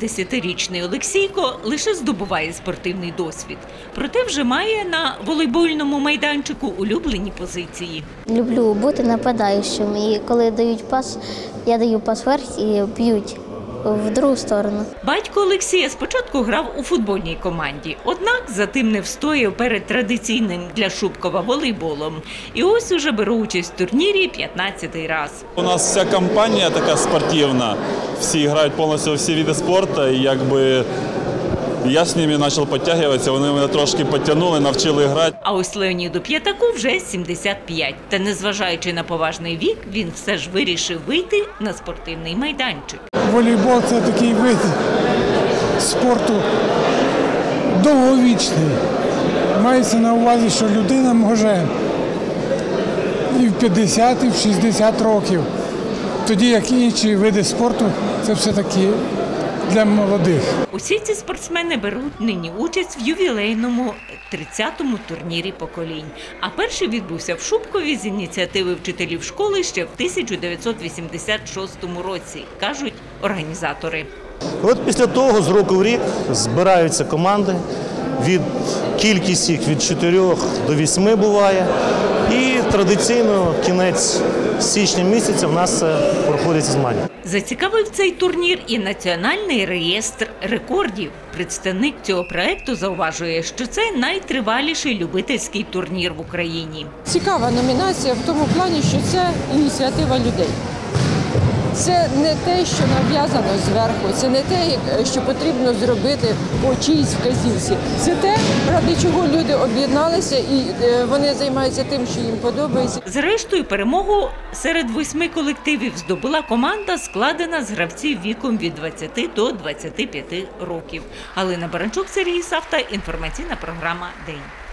Десятирічний Олексійко лише здобуває спортивний досвід, проте вже має на волейбольному майданчику улюблені позиції. Люблю бути нападаючим. І коли дають пас, я даю пас вверх і б'ють в другу сторону. Батько Олексія спочатку грав у футбольній команді, однак затим не встояв перед традиційним для Шубкова волейболом. І ось уже беру участь в турнірі 15-й раз. У нас вся компанія така спортивна. Всі грають повністю всі види спорту. І якби я з ними почав підтягуватися, вони мене трошки підтягнули, навчили грати. А ось Леоніду П'ятаку вже 75. Та незважаючи на поважний вік, він все ж вирішив вийти на спортивний майданчик. Волейбол це такий вид спорту довговічний. Мається на увазі, що людина може і в 50, і в 60 років. Тоді як інші види спорту, це все-таки для молодих. Усі ці спортсмени беруть нині участь в ювілейному 30-му турнірі поколінь. А перший відбувся в Шубкові з ініціативи вчителів школи ще в 1986 році, кажуть організатори. От після того з року в рік збираються команди. Від кількість їх від 4 до 8 буває. І традиційно кінець січня місяця в нас це проходять змагання. Зацікавив цей турнір і Національний реєстр рекордів. Представник цього проекту зауважує, що це найтриваліший любительський турнір в Україні. Цікава номінація в тому плані, що це ініціатива людей. Це не те, що нав'язано зверху, це не те, що потрібно зробити по чиїсь вказівці. Це те, ради чого люди об'єдналися і е, вони займаються тим, що їм подобається. Зрештою, перемогу серед восьми колективів здобула команда, складена з гравців віком від 20 до 25 років. Галина Баранчук, Сергій Савта, інформаційна програма День.